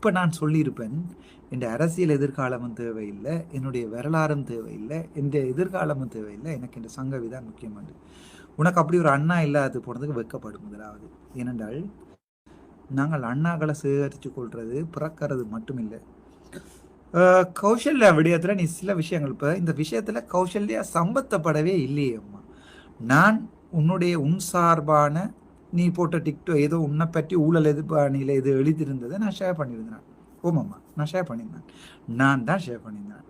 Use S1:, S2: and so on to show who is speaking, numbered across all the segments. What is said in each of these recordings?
S1: இப்போ நான் சொல்லியிருப்பேன் என் அரசியல் எதிர்காலமும் தேவையில்லை என்னுடைய வரலாறும் தேவையில்லை எந்த எதிர்காலமும் தேவையில்லை எனக்கு இந்த சங்கவி தான் முக்கியமானது. உனக்கு அப்படி ஒரு அண்ணா இல்லாது போனதுக்கு வெக்கப்படும் முதலாவது. ஏனென்றால் நாங்கள் அண்ணாக்களை சேகரித்து கொள்வது பிறக்கிறது மட்டுமில்லை. கௌசல்யா விடயத்தில் நீ சில விஷயங்கள் இப்போ இந்த விஷயத்தில் கௌசல்யா சம்பந்தப்படவே இல்லையே அம்மா. நான் உன்னுடைய உன் சார்பான நீ போட்ட டிக்டோ ஏதோ உன்னை பற்றி ஊழல் எதிர்ப்பாணியில் இது எழுதியிருந்ததை நான் ஷேர் பண்ணியிருந்தேன். ஓமாம்மா நான் ஷேர் பண்ணியிருந்தேன். நான் தான் ஷேர் பண்ணியிருந்தேன்.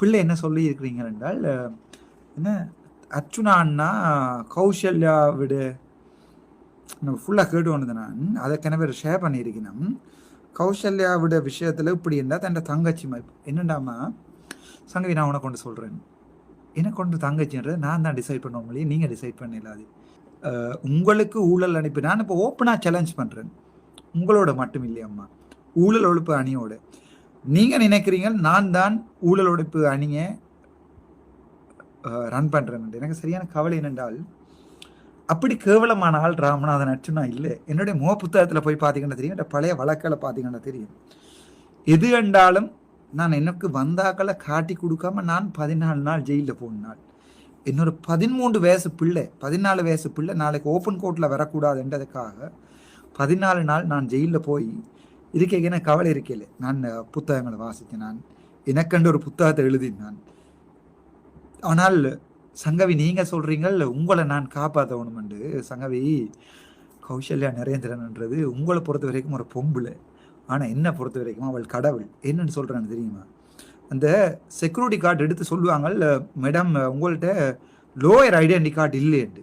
S1: பிள்ளை என்ன சொல்லி இருக்கிறீங்க என்றால் என்ன அர்ச்சுனா அண்ணா கௌசல்யா விடு. நம்ம ஃபுல்லாக கேட்டு வந்தது நான். அதை கிணவர் ஷேர் பண்ணியிருக்கணும். கௌசல்யாவோட விஷயத்தில் இப்படி இருந்தால் தன் தங்கச்சி மாதிரி என்னண்டாமா சங்கவி நான் உனக்கு கொண்டு சொல்கிறேன் எனக்கு கொண்டு தங்கச்சின்றது நான் தான் டிசைட் பண்ண முடியும் நீங்கள் டிசைட் பண்ணிடலாது. அது உங்களுக்கு ஊழல் அனுப்பி நான் இப்போ ஓப்பனாக சேலஞ்ச் பண்ணுறேன் உங்களோட மட்டும் இல்லையம்மா ஊழல் ஒழிப்பு அணியோட. நீங்கள் நினைக்கிறீங்க நான் தான் ஊழல் ஒழிப்பு அணியை ரன் பண்ணுறேன் எனக்கு சரியான கவலை என்னென்றால் அப்படி கேவலமான ஆள் ராமநாதன் அச்சுனா இல்லை. என்னுடைய முக புத்தகத்தில் போய் பார்த்தீங்கன்னா தெரியும் இந்த பழைய வழக்கில் பார்த்தீங்கன்னா தெரியும். எது கண்டாலும் நான் எனக்கு வந்தாக்களை காட்டி கொடுக்காம நான் பதினாலு நாள் ஜெயிலில் போன நாள். இன்னொரு பதிமூன்று வயசு பிள்ளை பதினாலு வயசு பிள்ளை நாளைக்கு ஓப்பன் கோர்ட்டில் வரக்கூடாதுன்றதுக்காக பதினாலு நாள் நான் ஜெயிலில் போய் இருக்க என்ன கவலை இருக்கல நான் புத்தகங்களை வாசித்தேன். நான் எனக்கண்டு ஒரு புத்தகத்தை எழுதினான் ஆனால் சங்கவி நீங்கள் சொல்றீங்கள் உங்களை நான் காப்பாற்றணுமெண்டு சங்கவி கௌசல்யா நரேந்திரன்ன்றது உங்களை பொறுத்த வரைக்கும் ஒரு பொம்பளை. ஆனால் என்ன பொறுத்த வரைக்கும் அவள் கடவுள். என்னன்னு சொல்கிறான்னு தெரியுமா? அந்த செக்யூரிட்டி கார்டு எடுத்து சொல்லுவாங்க மேடம் உங்கள்கிட்ட லோயர் ஐடென்டி கார்டு இல்லைண்டு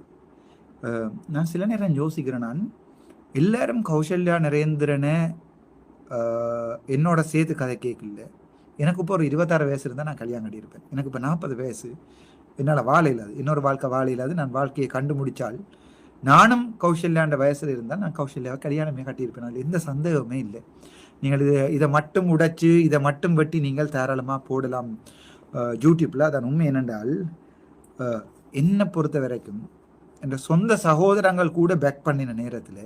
S1: நான் சில நேரம் யோசிக்கிறேன் நான். எல்லாரும் கௌசல்யா நரேந்திரனை என்னோட சேர்த்து கதை கேட்கல. எனக்கு இப்போ ஒரு இருபத்தாறு வயசு இருந்தால் நான் கல்யாணம் கட்டியிருப்பேன். எனக்கு இப்போ நாற்பது வயசு. என்னால் வாழ இல்லாது இன்னொரு வாழ்க்கை வாழ இல்லாது நான் வாழ்க்கையை கண்டுபிடிச்சால் நானும் கௌசல்யாண்ட வயசில் இருந்தால் நான் கௌசல்யாவை கல்யாணமே கட்டியிருப்பேன். அதில் எந்த சந்தேகமே இல்லை. நீங்கள் இது இதை மட்டும் உடைச்சு இதை மட்டும் வெட்டி நீங்கள் தாராளமாக போடலாம். யூடியூப்பில் அதன் உண்மை என்னென்றால் என்னை பொறுத்த வரைக்கும் என்ற சொந்த சகோதரங்கள் கூட பேக் பண்ணின நேரத்தில்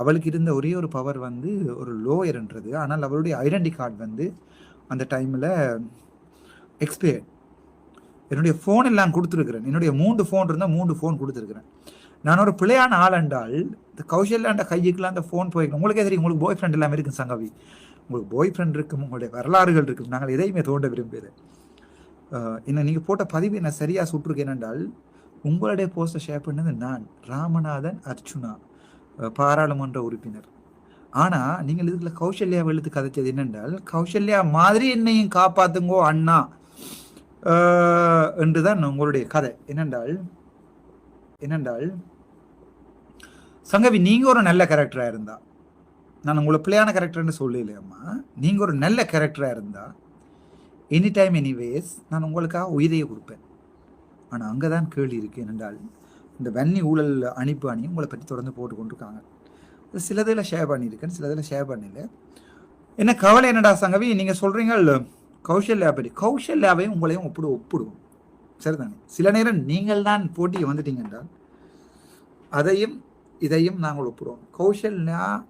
S1: அவளுக்கு இருந்த ஒரே ஒரு பவர் வந்து ஒரு லோயர்ன்றது ஆனால் அவளுடைய ஐடென்டி கார்டு வந்து அந்த டைமில் எக்ஸ்பயர்ட் என்னுடைய ஃபோன் எல்லாம் கொடுத்துருக்குறேன். என்னுடைய மூன்று ஃபோன் இருந்தால் மூன்று ஃபோன் கொடுத்துருக்குறேன். நான் ஒரு பிள்ளையான ஆள் என்றால் இந்த கௌசல்யாண்ட கையுக்குலாம் அந்த ஃபோன் போயிருக்கேன் உங்களுக்கே தெரியும் உங்களுக்கு பாய் ஃப்ரெண்ட் எல்லாமே இருக்கும் சங்கவி. உங்களுக்கு பாய் ஃப்ரெண்ட் இருக்கும் உங்களுடைய வரலாறுகள் இருக்கும். நாங்கள் எதையுமே தோண்ட விரும்புகிறேன் என்ன நீங்கள் போட்ட பதிவு என்ன சரியாக சுட்டிருக்கேன் என்றால் உங்களுடைய போஸ்ட்டை ஷேர் பண்ணது நான் ராமநாதன் அர்ச்சுனா பாராளுமன்ற உறுப்பினர். ஆனால் நீங்கள் இதில் கௌசல்யா எழுத்து கதைச்சது என்னென்றால் கௌசல்யா மாதிரி என்னையும் காப்பாத்துங்கோ அண்ணா. என்றுதான் உங்களுடைய கதை. என்னென்றால் என்னென்றால் சங்கவி நீங்கள் ஒரு நல்ல கேரக்டராக இருந்தா நான் உங்களை பிள்ளையான கேரக்டர்னு சொல்லலையம்மா. நீங்கள் ஒரு நல்ல கேரக்டராக இருந்தா எனி டைம் எனிவேஸ் நான் உங்களுக்காக உயிரையே கொடுப்பேன். ஆனால் அங்கே தான் கேள்வி இருக்கு என்னென்றால் இந்த வன்னி ஊழல் அணிப்பு அணி உங்களை பற்றி தொடர்ந்து போட்டு கொண்டிருக்காங்க. சிலதில் ஷேர் பண்ணியிருக்கேன் சிலதில் ஷேர் பண்ணல. என்ன கவலை என்னடா சங்கவி? நீங்கள் சொல்கிறீங்க கௌசல்யா பற்றி. லேபையும் உங்களையும் ஒப்பிடு ஒப்பிடுவோம். சரிதானே? சில நேரம் நீங்கள் தான் போட்டிக்கு வந்துட்டீங்க என்றால் அதையும் இதையும் நாங்கள் ஒப்பிடுவோம் கௌஷல்யா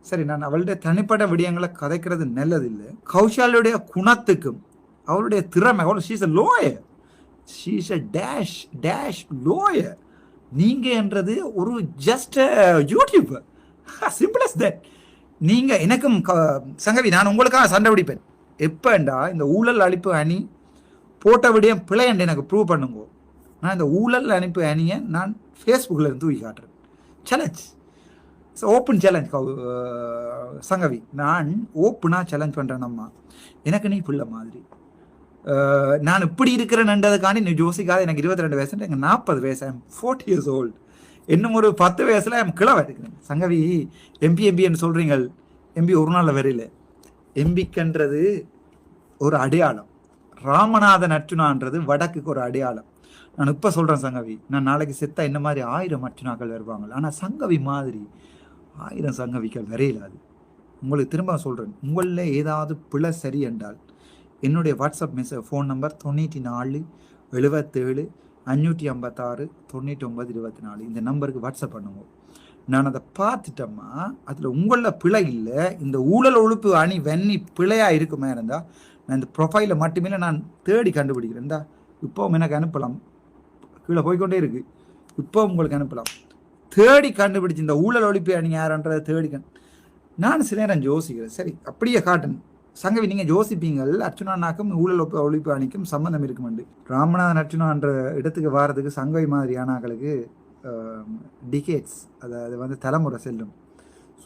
S1: சரி நான் அவளுடைய தனிப்பட்ட விடயங்களை கதைக்கிறது நல்லதில்லை. கௌஷாலுடைய குணத்துக்கும் அவளுடைய திறமை அவள் she's a lower she's a dash dash lower நீங்கள் என்றது ஒரு ஜஸ்ட் யூடியூப் சிம்பிளஸ் தட் நீங்கள் எனக்கும் க- சங்கவி நான் உங்களுக்காக சண்டை பிடிப்பேன். எப்போண்டா இந்த ஊழல் அழிப்பு அணி போட்ட விடயம் பிழை எனக்கு ப்ரூவ் பண்ணுங்க. நான் இந்த ஊழல் அனுப்பு அணியை நான் ஃபேஸ்புக்கில் இருந்து தூக்கி காட்டுறேன். சேலஞ்ச் ஓப்பன் சேலஞ்ச் சங்கவி நான் ஓப்பனாக சேலஞ்ச் பண்ணுறேன் அம்மா. எனக்கு நீ பிள்ளை மாதிரி. Uh, நான் இப்படி இருக்கிறேன்ன்றதுக்காண்டி நீ ஜோசிக்காத எனக்கு இருபத்தி ரெண்டு வயசு எனக்கு நாற்பது வயசு. ஐம் ஃபோர்ட்டி இயர்ஸ் ஓல்டு இன்னும் ஒரு பத்து வயசில் ஐம் கிழவை இருக்கிறேன். சங்கவி எம்பி எம்பின்னு சொல்கிறீங்க எம்பி ஒரு நாளில் வரையில எம்பிக்கன்றது ஒரு அடையாளம். ராமநாதன் அர்ச்சுனான்றது வடக்குக்கு ஒரு அடையாளம். நான் இப்போ சொல்கிறேன் சங்கவி. நான் நாளைக்கு செத்தா என்ன மாதிரி ஆயிரம் அர்ச்சுனாக்கள் வருவாங்க? ஆனால் சங்கவி மாதிரி ஆயிரம் சங்கவிகள் வரையிலாது உங்களுக்கு திரும்ப சொல்கிறேன் உங்களில் ஏதாவது பிழை சரி என்றால் என்னுடைய வாட்ஸ்அப் மெசேஜ் ஃபோன் நம்பர் தொண்ணூற்றி நாலு எழுபத்தேழு அஞ்சூற்றி ஐம்பத்தாறு தொண்ணூற்றி ஒம்பது இருபத்தி நாலு இந்த நம்பருக்கு வாட்ஸ்அப் பண்ணுவோம் நான் அதை பார்த்துட்டோம்மா அதில் உங்களில் பிழை இல்லை. இந்த ஊழல் ஒழுப்பு அணி வெண்ணி பிழையாக இருக்குமே இருந்தால் நான் இந்த ப்ரொஃபைலை மட்டுமே நான் தேடி கண்டுபிடிக்கிறேன். இந்தா இப்போவும் எனக்கு அனுப்பலாம். கீழே போய்க்கொண்டே இருக்கு. இப்போ உங்களுக்கு அனுப்பலாம். தேடி கண்டுபிடிச்சு இந்த ஊழல் ஒழிப்பு அணி யாருன்றதை தேடி கண் நான் சில நேரம் யோசிக்கிறேன். சரி அப்படியே காட்டன் சங்கவி நீங்கள் யோசிப்பீங்கள். அர்ச்சுனானாக்கும் ஊழல் ஒப்பு ஒழிப்பு அணிக்கும் சம்மந்தம் இருக்குமெண்டு ராமநாதன் அர்ச்சுனான்ற இடத்துக்கு வாரதுக்கு சங்கவி மாதிரியானாக்களுக்கு டிகேட்ஸ் அதாவது வந்து தலைமுறை செல்லும்.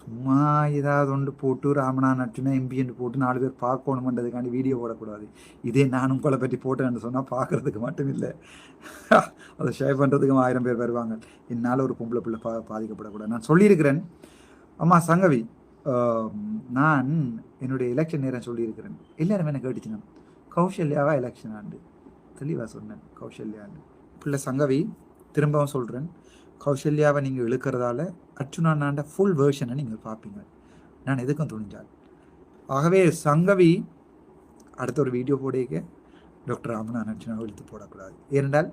S1: சும்மா ஏதாவது ஒன்று போட்டு ராமனா நட்டுனா எம்பின்னு போட்டு நாலு பேர் பார்க்கணுமன்றதுக்காண்டி வீடியோ போடக்கூடாது. இதே நானும் உங்களை பற்றி போட்டேன்னு சொன்னால் பார்க்குறதுக்கு மட்டும் இல்லை. அதை ஷேர் பண்ணுறதுக்கும் ஆயிரம் பேர் வருவாங்க. என்னால் ஒரு பொம்பளை பிள்ளை பா பாதிக்கப்படக்கூடாது. நான் சொல்லியிருக்கிறேன். அம்மா சங்கவி நான் என்னுடைய எலெக்ஷன் நேரம் சொல்லியிருக்கிறேன். எல்லாரும் என்ன கேட்டுச்சுங்க கௌசல்யாவா எலெக்ஷன் ஆண்டு? தெளிவாக சொன்னேன் கௌசல்யாண்டு பிள்ளை சங்கவி திரும்பவும் சொல்கிறேன் கௌசல்யாவை நீங்கள் இழுக்கிறதால அர்ச்சுனாண்ட ஃபுல் வேர்ஷனை நீங்கள் பார்ப்பீங்க நான் எதுக்கும் துணிஞ்சால். ஆகவே சங்கவி அடுத்த ஒரு வீடியோ போடிக்க டாக்டர் ராமநாதன் அர்ச்சுனாவை இழுத்து போடக்கூடாது. ஏனென்றால்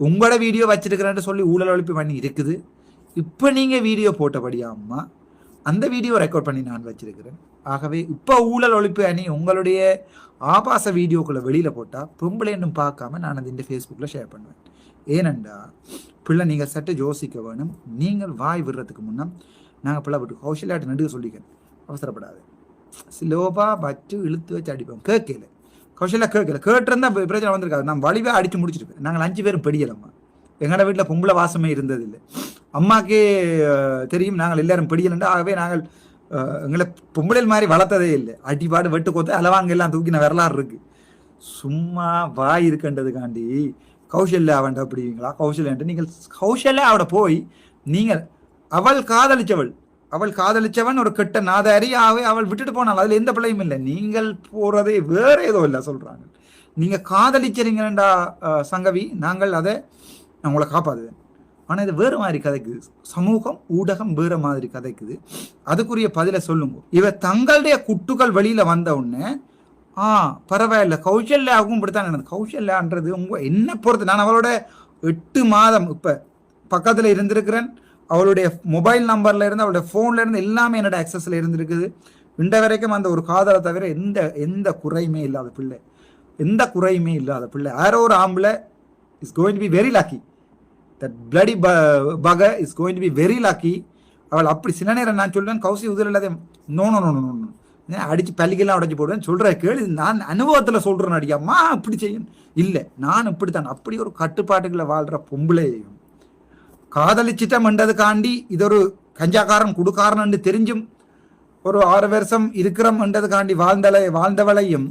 S1: உங்களோட வீடியோ வச்சிருக்கிறேன்னு சொல்லி ஊழல் ஒழிப்பு பண்ணி இருக்குது. இப்போ நீங்கள் வீடியோ போட்டபடியா அம்மா அந்த வீடியோ ரெக்கார்ட் பண்ணி நான் வச்சிருக்கிறேன். ஆகவே இப்போ ஊழல் ஒழிப்பு அணி உங்களுடைய ஆபாச வீடியோக்குள்ளே வெளியில் போட்டால் பொம்பளைன்னும் பார்க்காம நான் அது இந்த ஃபேஸ்புக்கில் ஷேர் பண்ணுவேன். ஏனெண்டா பிள்ளை நீங்கள் சற்று யோசிக்க வேணும். நீங்கள் வாய் விடுறதுக்கு முன்னே நாங்கள் பிள்ளை விட்டு கௌசல்யாட்டு நடுக்க சொல்லிக்கிறேன். அவசரப்படாது. ஸ்லோவாக வச்சு இழுத்து வச்சு அடிப்போம். கேட்கல. கௌசல்யா கேட்கல. கேட்டிருந்தா பிரச்சனை வந்திருக்காது. நான் வலிவே அடித்து முடிச்சிருப்பேன். நாங்கள் அஞ்சு பேரும் படியலம்மா. எங்களோட வீட்டில் பொம்பளை வாசமே இருந்ததில்லை. அம்மாக்கே தெரியும் நாங்கள் எல்லாரும் பெடியலண்டா. ஆகவே நாங்கள் எங்களை பொம்பளை மாதிரி வளர்த்ததே இல்லை. அடிபாடு வெட்டு கொத்து அளவாங்க எல்லாம் தூக்கின வரலாறு இருக்கு. சும்மா வாய் இருக்குன்றதுக்காண்டி கௌசல்யா அவன்ட்ட அப்படிங்களா கௌசல்யான்ட்டு நீங்கள் கௌசல்யா அவட போய் நீங்கள் அவள் காதலிச்சவள் அவள் காதலிச்சவன் ஒரு கெட்ட நாதாரி அவள் விட்டுட்டு போனாள் அதில் எந்த பிள்ளையும் இல்லை. நீங்கள் போறதே வேற ஏதோ இல்லை சொல்றாங்க. நீங்க காதலிக்கிறீங்கடா சங்கவி நாங்கள் அதை நான் உங்களை காப்பாதுவேன் ஆனால் இது வேறு மாதிரி கதைக்குது. சமூகம் ஊடகம் வேறு மாதிரி கதைக்குது. அதுக்குரிய பதிலை சொல்லுங்க. இவ தங்களுடைய குட்டுகள் வெளியில வந்த உடனே ஆ பரவாயில்ல. கௌசல்யாவுக்கும் இப்படித்தான் நடந்தது கௌசல்யான்றது உங்க என்ன பொறுத்து? நான் அவளோட எட்டு மாதம் இப்போ பக்கத்தில் இருந்திருக்கிறேன். அவளுடைய மொபைல் நம்பர்ல இருந்து அவளுடைய ஃபோன்ல இருந்து எல்லாமே என்னோட ஆக்சஸில் இருந்திருக்குது. இந்த வரைக்கும் அந்த ஒரு காதலை தவிர எந்த எந்த குறையுமே இல்லாத பிள்ளை. எந்த குறையுமே இல்லாத பிள்ளை. யாரோ ஒரு ஆம்பளை is going to be very lucky that bloody bugger is going to be very lucky அவள் அப்படி சில நேரம் நான் சொல்றேன் கௌசி உதல் இல்லாத no no no no no அடிச்சு பள்ளிக்கெல்லாம் உடைச்சு போடுவேன் சொல்ற கேள்வி நான் அனுபவத்தில் சொல்றேன் அடிக்காமா அப்படி செய்யும். இல்லை நான் இப்படித்தான். அப்படி ஒரு கட்டுப்பாட்டுகளை வாழ்ற பொம்பளையையும் காதலிச்சிட்டம்ன்றதுக்காண்டி இது ஒரு கஞ்சாக்காரன் குடுக்காரன் தெரிஞ்சும் ஒரு ஆறு வருஷம் இருக்கிறோம் இருக்கிறோம்ன்றதுக்காண்டி வாழ்ந்தலை வாழ்ந்தவளையும்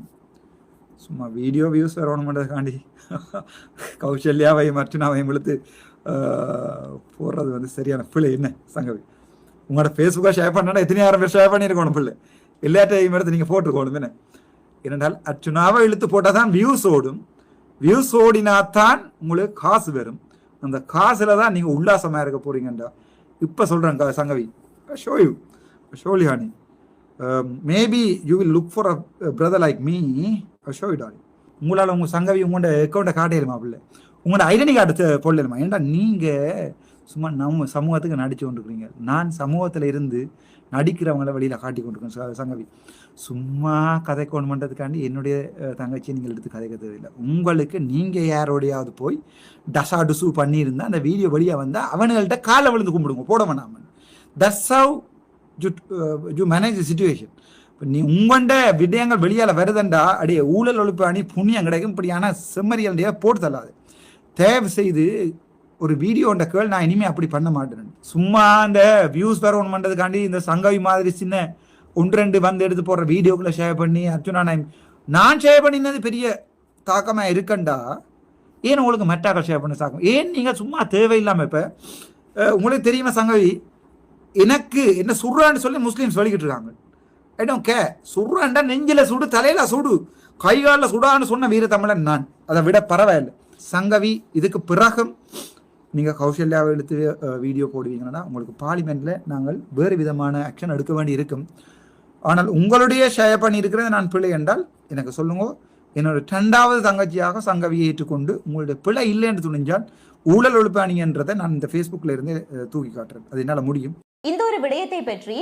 S1: சும்மா வீடியோ வியூஸ் வரணுன்றதுக்காண்டி கௌசல்யாவையும் அர்ச்சனாவையும் இழுத்து ஆஹ், போடுறது வந்து சரியான பிள்ளை என்ன சங்கவி? உங்களோட ஃபேஸ்புக்காக ஷேர் பண்ணா எத்தனையாயிரம் பேர் ஷேர் பண்ணியிருக்கணும் பிள்ளை? எல்லாத்தையும் எடுத்து நீங்கள் போட்டுக்கோணும் என்ன ஏனென்றால் அர்ச்சுனாவை இழுத்து போட்டால் தான் வியூஸ் ஓடும். வியூஸ் ஓடினாத்தான் உங்களுக்கு காசு வரும். அந்த காசில் தான் நீங்கள் உல்லாசமாக இருக்க போறீங்கண்டா. இப்போ சொல்கிறேன் Sankavi. So you surely honey maybe you will look for a brother like me so you dolly உங்களால் உங்கள் சங்கவி உங்களோட அக்கௌண்ட்டை காட்டிடுமா பிள்ளை? உங்களோட ஐடென்டி கார்டு போடலுமா? ஏன்டா நீங்கள் சும்மா நம்ம சமூகத்துக்கு நடிச்சு கொண்டிருக்கிறீங்க. நான் சமூகத்தில் இருந்து நடிக்கிறவங்கள வெளியில் காட்டி கொண்டிருக்கோம் சங்கவி. சும்மா கதை கொண்டு பண்ணுறதுக்காண்டி என்னுடைய தங்கச்சியை நீங்கள் எடுத்து கதைக்க தேவையில்லை உங்களுக்கு நீங்கள் யாரோடையாவது போய் டசா டுசு பண்ணியிருந்தா அந்த வீடியோ வழியாக வந்தால் அவனுங்கள்ட்ட காலை விழுந்து கும்பிடுங்க. போட வேணாமன் that's how you you manage situation இப்போ நீ உங்கண்ட விடயங்கள் வெளியால் வருதண்டா அடியே ஊழல் ஒழிப்பு அணி புண்ணியம் கிடைக்கும் இப்படியான செம்மறியல் போட்டு தள்ளாது. தயவு செய்து ஒரு வீடியோண்ட கேள் நான் இனிமேல் அப்படி பண்ண மாட்டேன். சும்மா அந்த வியூஸ் வரணும் பண்ணுறதுக்காண்டி இந்த சங்கவி மாதிரி சின்ன ஒன்று ரெண்டு வந்து எடுத்து போடுற வீடியோக்குள்ளே ஷேர் பண்ணி அர்ஜுனா நான் நான் ஷேர் பண்ணினது பெரிய தாக்கமாக இருக்கண்டா? ஏன் உங்களுக்கு மெட்டாக்கள் ஷேர் பண்ண தாக்கம்? ஏன் நீங்கள் சும்மா தேவையில்லாமல் இப்போ உங்களுக்கு தெரியுமா சங்கவி எனக்கு என்ன சுடுறான்னு சொல்லி முஸ்லீம்ஸ் சொல்லிக்கிட்டு இருக்காங்க. ஐ டோன்ட் கே சுடுறான்டா நெஞ்சில் சுடு தலையில் சுடு கைகாலில் சுடான்னு சொன்ன வீர தமிழன் நான். அதை விட பரவாயில்லை. சங்கவி இதுக்கு பிறகும் நீங்கள் கௌசல்யாவை எடுத்து வீடியோ போடுவீங்கன்னா உங்களுக்கு பார்லிமெண்ட்டில் நாங்கள் வேறு விதமான ஆக்ஷன் எடுக்க வேண்டி இருக்கும். ஆனால் உங்களுடைய ஷேர் பண்ணியிருக்கிறது நான் பிழை என்றால் எனக்கு சொல்லுங்க என்னோட ரெண்டாவது தங்கச்சியாக சங்கவியை ஏற்றுக்கொண்டு உங்களுடைய பிழை இல்லை என்று துணிஞ்சால் ஊழல் ஒழிப்பாணின்றதை நான் இந்த ஃபேஸ்புக்கில் இருந்து தூக்கி காட்டுறேன். அது என்னால் முடியும்.
S2: இந்த ஒரு விடயத்தை பற்றி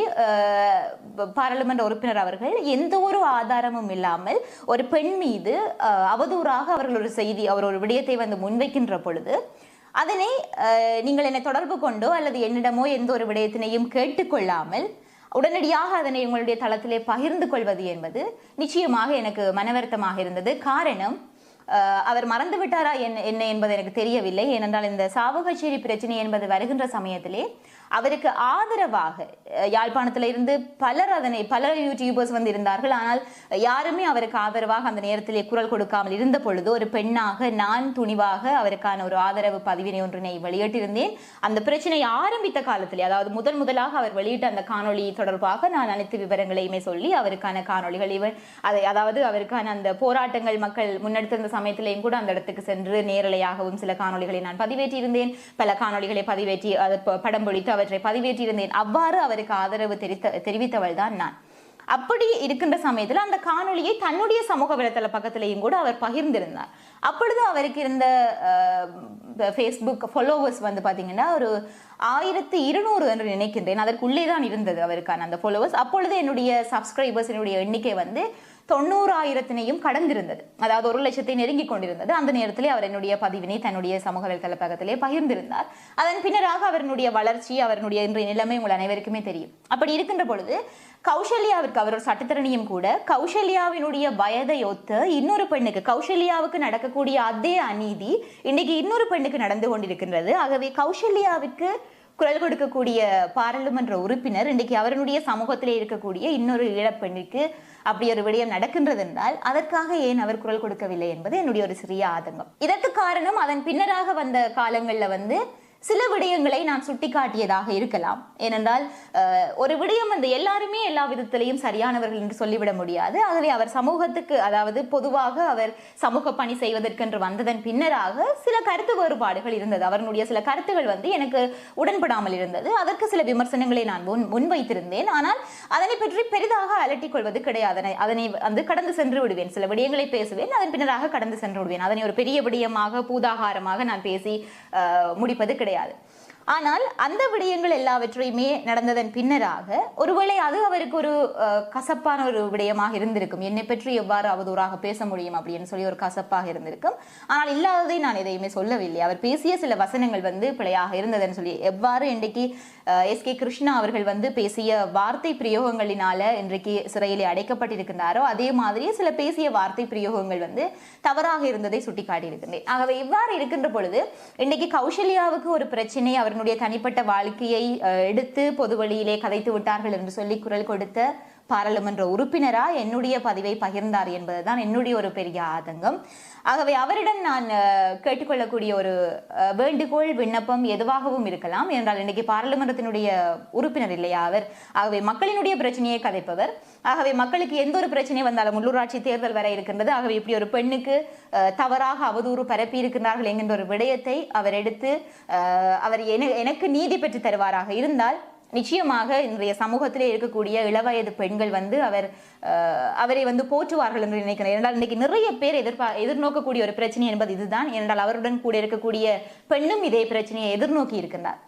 S2: பாராளுமன்ற உறுப்பினர் அவர்கள் எந்த ஒரு ஆதாரமும் இல்லாமல் ஒரு பெண் மீது அவதூறாக அவர்கள் ஒரு செய்தி அவர் ஒரு விடயத்தை வந்து முன்வைக்கின்ற பொழுது அதனை நீங்கள் என்னை தொடர்பு கொண்டோ அல்லது என்னிடமோ எந்த ஒரு விடயத்தினையும் கேட்டுக்கொள்ளாமல் உடனடியாக அதனை உங்களுடைய தளத்திலே பகிர்ந்து கொள்வது என்பது நிச்சயமாக எனக்கு மனவருத்தமாக இருந்தது. காரணம் அவர் மறந்து விட்டாரா என்ன என்ன என்பது எனக்கு தெரியவில்லை. ஏனென்றால் இந்த சாவகச்சேரி பிரச்சனை என்பது வருகின்ற சமயத்திலே அவருக்கு ஆதரவாக யாழ்ப்பாணத்தில் இருந்து பலர் அதனை பல யூடியூபர்ஸ் வந்து இருந்தார்கள் ஆனால் யாருமே அவருக்கு ஆதரவாக அந்த நேரத்திலே குரல் கொடுக்காமல் இருந்த பொழுது ஒரு பெண்ணாக நான் துணிவாக அவருக்கான ஒரு ஆதரவு பதிவினை ஒன்றினை வெளியிட்டிருந்தேன். அந்த பிரச்சனை ஆரம்பித்த காலத்திலே அதாவது முதல் முதலாக அவர் வெளியிட்ட அந்த காணொளி தொடர்பாக நான் அனைத்து விவரங்களையுமே சொல்லி அவருக்கான காணொளிகள் இவன் அதை அதாவது அவருக்கான அந்த போராட்டங்கள் மக்கள் முன்னெடுத்திருந்த சமயத்திலேயும் கூட அந்த இடத்துக்கு சென்று நேரலையாகவும் சில காணொளிகளை நான் பதிவேற்றியிருந்தேன். பல காணொளிகளை பதிவேற்றி அதை ப- படம் பிடித்து அவற்றை பதிவேற்றியிருந்தேன் அவ்வாறு அவருக்கு ஆதரவு தெரிவித்த தெரிவித்தவள் தான் நான். அப்படி இருக்கின்ற சமயத்தில் அந்த காணொளியை தன்னுடைய சமூக வலைத்தள பக்கத்திலையும் கூட அவர் பகிர்ந்திருந்தார். அப்பொழுது அவருக்கு இருந்த ஃபேஸ்புக் ஃபாலோவர்ஸ் வந்து பார்த்தீங்கன்னா ஒரு ஆயிரத்தி இருநூறு என்று நினைக்கின்றேன். அதற்குள்ளே தான் இருந்தது அவருக்கான அந்த ஃபாலோவர்ஸ் அப்பொழுது என்னுடைய சப்ஸ்கிரைபர்ஸ் என்னுடைய எண்ணிக்கை வந்து தொண்ணூறாயிரத்தினையும் கடந்திருந்தது. அதாவது ஒரு லட்சத்தை நெருங்கி கொண்டிருந்தது. அந்த நேரத்திலே அவர் என்னுடைய பதிவினை தன்னுடைய சமூக வலைத்தள பக்கத்திலே பகிர்ந்திருந்தார். அதன் பின்னராக அவருடைய வளர்ச்சி அவருடைய இன்றைய நிலைமை உங்கள் அனைவருக்குமே தெரியும். அப்படி இருக்கின்ற பொழுது கௌசல்யாவிற்கு அவர் ஒரு சட்டத்திறனியும் கூட கௌசல்யாவினுடைய வயதை ஒத்து இன்னொரு பெண்ணுக்கு கௌசல்யாவுக்கு நடக்கக்கூடிய அதே அநீதி இன்னைக்கு இன்னொரு பெண்ணுக்கு நடந்து கொண்டிருக்கின்றது. ஆகவே கௌசல்யாவிற்கு குரல் கொடுக்கக்கூடிய பாராளுமன்ற உறுப்பினர் இன்றைக்கு அவருடைய சமூகத்திலே இருக்கக்கூடிய இன்னொரு ஈழப்பெண்ணுக்கு அப்படி ஒரு விடயம் நடக்கின்றது என்றால் அதற்காக ஏன் அவர் குரல் கொடுக்கவில்லை என்பது என்னுடைய ஒரு சிறிய ஆதங்கம். இதற்கு காரணம் அதன் பின்னராக வந்த காலங்களில் வந்து சில விடயங்களை நான் சுட்டிக்காட்டியதாக இருக்கலாம். ஏனென்றால் ஒரு விடயம் வந்து எல்லாருமே எல்லா விதத்திலையும் சரியானவர்கள் என்று சொல்லிவிட முடியாது. ஆகவே அவர் சமூகத்துக்கு அதாவது பொதுவாக அவர் சமூக பணி செய்வதற்கென்று வந்ததன் பின்னராக சில கருத்து வேறுபாடுகள் இருந்தது. அவருடைய சில கருத்துகள் வந்து எனக்கு உடன்படாமல் இருந்தது. அதற்கு சில விமர்சனங்களை நான் முன் முன்வைத்திருந்தேன். ஆனால் அதனை பற்றி பெரிதாக அலட்டிக் கொள்வது கிடையாது. அதனை வந்து கடந்து சென்று விடுவேன். சில விடயங்களை பேசுவேன். அதன் பின்னராக கடந்து சென்று விடுவேன். அதனை ஒரு பெரிய விடயமாக பூதாகாரமாக நான் பேசி முடிப்பது கிடையாது creada. ஆனால் அந்த விடயங்கள் எல்லாவற்றையுமே நடந்ததன் பின்னராக ஒருவேளை அது அவருக்கு ஒரு கசப்பான ஒரு விடயமாக இருந்திருக்கும். என்னை பற்றி எவ்வாறு அவதூறாக பேச முடியும் அப்படின்னு சொல்லி ஒரு கசப்பாக இருந்திருக்கும். ஆனால் இல்லாததை நான் எதையுமே சொல்லவில்லை. அவர் பேசிய சில வசனங்கள் வந்து பிழையாக இருந்ததுன்னு சொல்லி எவ்வாறு இன்றைக்கு எஸ் கே கிருஷ்ணா அவர்கள் வந்து பேசிய வார்த்தை பிரயோகங்களினால இன்றைக்கு சிறையிலே அடைக்கப்பட்டிருக்கின்றாரோ அதே மாதிரி சில பேசிய வார்த்தை பிரயோகங்கள் வந்து தவறாக இருந்ததை சுட்டிக்காட்டியிருக்கின்றேன். ஆகவே இவ்வாறு இருக்கின்ற பொழுது இன்றைக்கு கௌசல்யாவுக்கு ஒரு பிரச்சனை அவர் அவர்களுடைய தனிப்பட்ட வாழ்க்கையை எடுத்து பொது வழியிலே கதைத்து விட்டார்கள் என்று சொல்லி குரல் கொடுத்த பாராளுமன்ற உறுப்பினரா என்னுடைய பதிவை பகிர்ந்தார் என்பதுதான் என்னுடைய ஒரு பெரிய ஆதங்கம். ஆகவே அவரிடம் நான் கேட்டுக்கொள்ளக்கூடிய ஒரு வேண்டுகோள் விண்ணப்பம் எதுவாகவும் இருக்கலாம். என்றால் இன்னைக்கு பாராளுமன்றத்தினுடைய உறுப்பினர் இல்லையா அவர்? ஆகவே மக்களினுடைய பிரச்சனையை கதைப்பவர். ஆகவே மக்களுக்கு எந்த ஒரு பிரச்சனை வந்தாலும் உள்ளூராட்சி தேர்தல் வர இருக்கின்றது. ஆகவே இப்படி ஒரு பெண்ணுக்கு தவறாக அவதூறு பரப்பி இருக்கின்றார்கள் என்கின்ற ஒரு விடயத்தை அவர் எடுத்து அவர் என- எனக்கு நீதி பெற்று தருவாராக இருந்தால் நிச்சயமாக இன்றைய சமூகத்திலே இருக்கக்கூடிய இளவயது பெண்கள் வந்து அவர் அவரை வந்து போற்றுவார்கள் என்று நினைக்கிறேன். ஏனென்றால் இன்றைக்கு நிறைய பேர் எதிர்பார் எதிர்நோக்கக்கூடிய ஒரு பிரச்சனை என்பது இதுதான். ஏனென்றால் அவருடன் கூட இருக்கக்கூடிய பெண்ணும் இதே பிரச்சனையை எதிர்நோக்கி இருக்கின்றார்.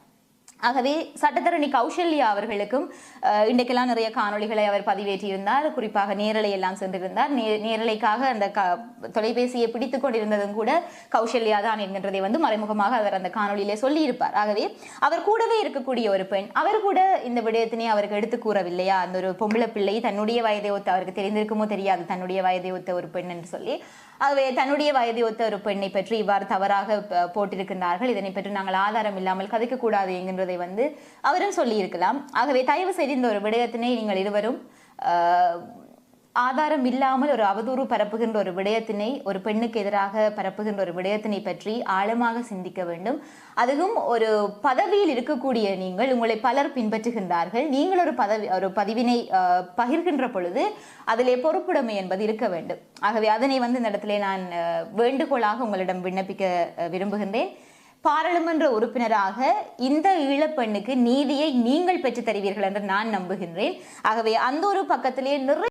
S2: ஆகவே சட்டத்தரணி கௌசல்யா அவர்களுக்கும் இன்றைக்கெல்லாம் நிறைய காணொளிகளை அவர் பதிவேற்றியிருந்தார். குறிப்பாக நேரலை எல்லாம் சென்றிருந்தார். நே- நேரலைக்காக அந்த க தொலைபேசியை பிடித்து கொண்டிருந்ததும் கூட கௌசல்யா தான் என்கின்றதை வந்து மறைமுகமாக அவர் அந்த காணொளியிலே சொல்லியிருப்பார். ஆகவே அவர் கூடவே இருக்கக்கூடிய ஒரு பெண் அவர் கூட இந்த விடயத்தினை அவருக்கு எடுத்து கூறவில்லையா? அந்த ஒரு பொம்பளை பிள்ளை தன்னுடைய வயதை ஒத்த அவருக்கு தெரிந்திருக்குமோ தெரியாது தன்னுடைய வயதை ஒத்த ஒரு பெண் என்று சொல்லி ஆகவே தன்னுடைய வயதை ஒத்த ஒரு பெண்ணை பற்றி இவ்வாறு தவறாக போட்டிருக்கின்றார்கள். இதனை பற்றி நாங்கள் ஆதாரம் இல்லாமல் கதைக்கக்கூடாது என்கின்றதை வந்து அவரும் சொல்லியிருக்கலாம். ஆகவே தயவு செய்து இந்த ஒரு விடயத்தினை நீங்கள் இருவரும் ஆதாரம் இல்லாமல் ஒரு அவதூறு பரப்புகின்ற ஒரு விடயத்தினை ஒரு பெண்ணுக்கு எதிராக பரப்புகின்ற ஒரு விடயத்தினை பற்றி ஆழமாக சிந்திக்க வேண்டும். அதுவும் ஒரு பதவியில் இருக்கக்கூடிய நீங்கள் உங்களை பலர் பின்பற்றுகின்றார்கள். நீங்கள் ஒரு பதவி ஒரு பதிவினை பகிர்கின்ற பொழுது அதிலே பொறுப்புடைமை என்பது இருக்க வேண்டும். ஆகவே அதனை வந்து இந்த இடத்திலே நான் வேண்டுகோளாக உங்களிடம் விண்ணப்பிக்க விரும்புகின்றேன். பாராளுமன்ற உறுப்பினராக இந்த ஈழப்பெண்ணுக்கு நீதியை நீங்கள் பெற்றுத் தருவீர்கள் என்று நான் நம்புகின்றேன். ஆகவே அந்த ஒரு பக்கத்திலே நிறைய